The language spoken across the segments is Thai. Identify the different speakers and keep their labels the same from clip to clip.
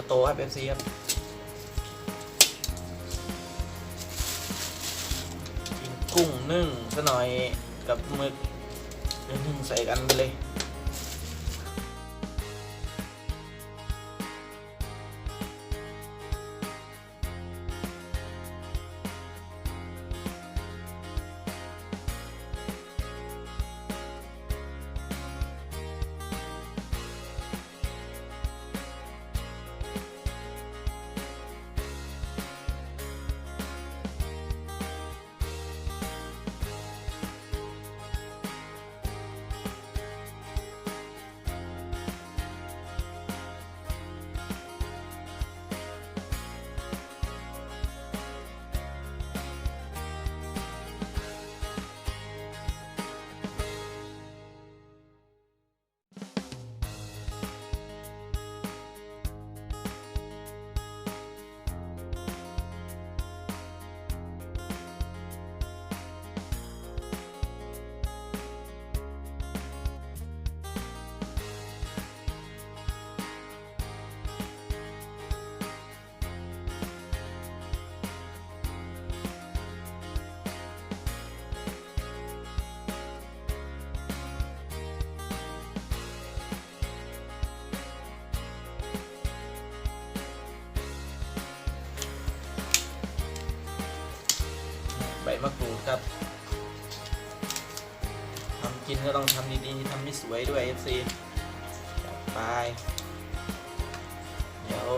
Speaker 1: วโตครับเอฟซีครับกินกุ้งนึ่งซะหน่อยกับหมึกเดี๋ยวนึ่งใส่กันไปเลย ทำกินก็ต้องทำดีๆทำให้สวยด้วย FC จัดไป เดี๋ยว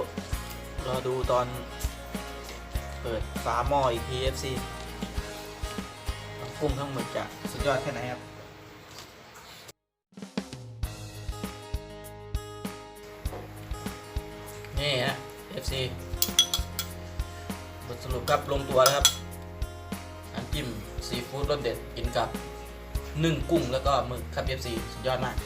Speaker 1: รอดูตอนเปิดฝาหม้ออีกที FC ทั้งกุ้งทั้งหมึกจะสุดยอดแค่ไหนครับนี่ฮะ FC บทสรุปครับลงตัวแล้วครับน้ำจิ้มซีฟู้ดรสเด็ดกินกับ นึ่งกุ้งแล้วก็หมึกครับ FC สุดยอดมาก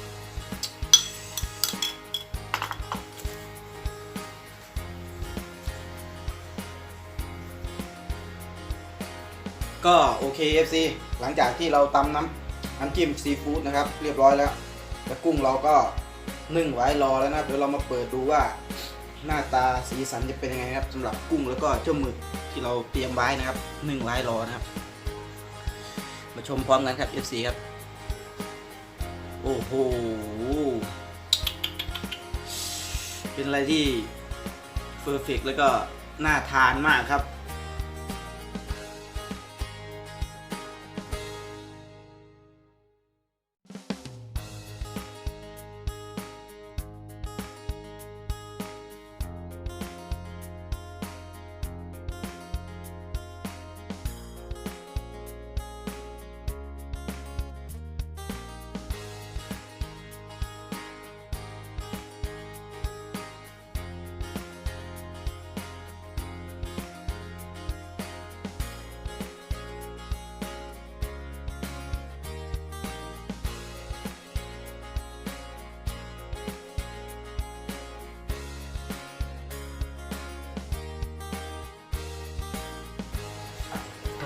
Speaker 1: ก็โอเค FC หลังจากที่เราตำน้ำน้ำจิ้มซีฟู้ดนะครับ เรียบร้อยแล้วแล้วกุ้งเราก็นึ่งไว้รอแล้วนะเดี๋ยวเรามาเปิดดูว่าหน้าตาสีสันจะเป็นยังไงนะครับสำหรับกุ้งแล้วก็เจ้าหมึกที่เราเตรียมไว้นะครับนึ่งไว้รอนะครับ มาชมพร้อมกันครับ FC ครับ โอ้โห เป็นอะไรที่เฟอร์เฟกแล้วก็น่าทานมากครับ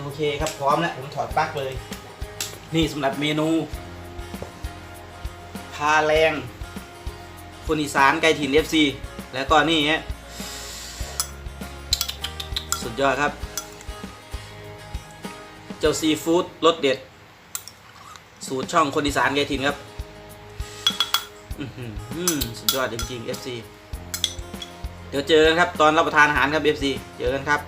Speaker 1: โอเคครับพร้อมแล้วผมถอดปลั๊กเลย นี่สำหรับเมนูพาแรงคนอีสานไก่ถิ่นเอฟซีแล้วก็นี่ฮะสุดยอดครับ เจ้าซีฟู้ดรสเด็ด สูตรช่องคนอีสานไก่ถิ่นครับอื้อหือสุดยอดจริงๆ FC เดี๋ยวเจอกันครับ ตอนรับประทานอาหารครับ FC เจอกันครับ